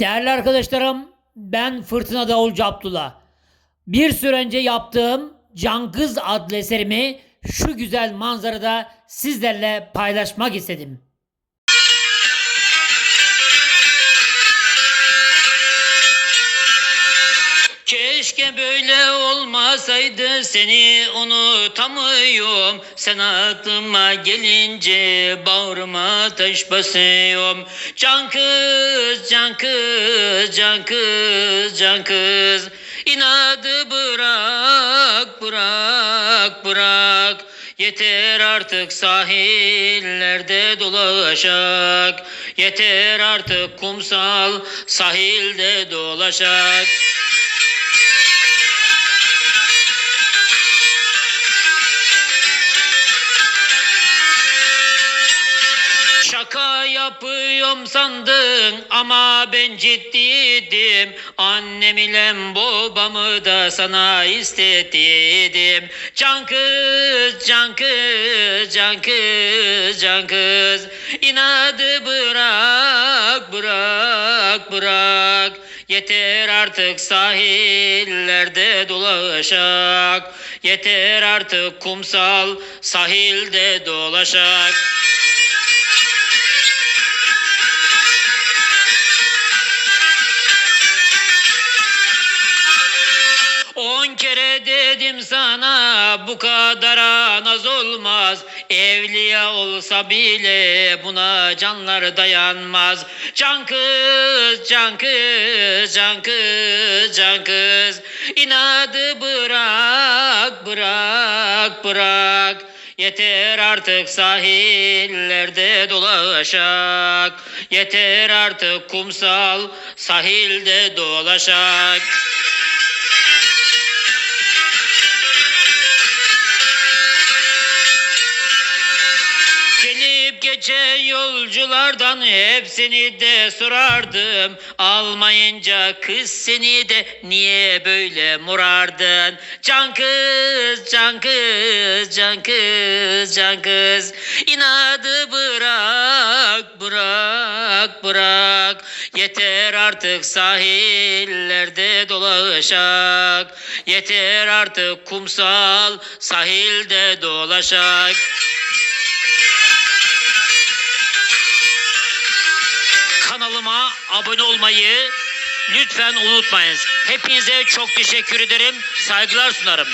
Değerli arkadaşlarım, ben Fırtına Davulcu Abdullah. Bir süre önce yaptığım Can Kız adlı eserimi şu güzel manzarada sizlerle paylaşmak istedim. Keşke böyle olmasaydı seni unutamıyorum. Sen aklıma gelince bağrıma taş basıyorum. Can kız, can kız, can kız, can kız. İnadı bırak, bırak, bırak. Yeter artık sahillerde dolaşak. Yeter artık kumsal sahilde dolaşak Şaka yapıyorum sandın ama ben ciddiydim. Annem ile babamı da sana istedim. Can kız, can kız, can kız, can kız. İnadı bırak, bırak, bırak. Yeter artık sahillerde dolaşak. Yeter artık kumsal sahilde dolaşak On kere dedim sana bu kadar naz olmaz. Evliya olsa bile buna canlar dayanmaz. Can kız, can kız, can kız, can kız. İnadı bırak, bırak, bırak. Yeter artık sahillerde dolaşak. Yeter artık kumsal sahilde dolaşak geçen yolculardan hepsini de sorardım. Almayınca kız seni de niye böyle murardın Can kız, can kız, can kız, can kız. İnadı bırak, bırak, bırak. Yeter artık sahillerde dolaşak. Yeter artık kumsal sahilde dolaşak abone olmayı lütfen unutmayınız. Hepinize çok teşekkür ederim. Saygılar sunarım.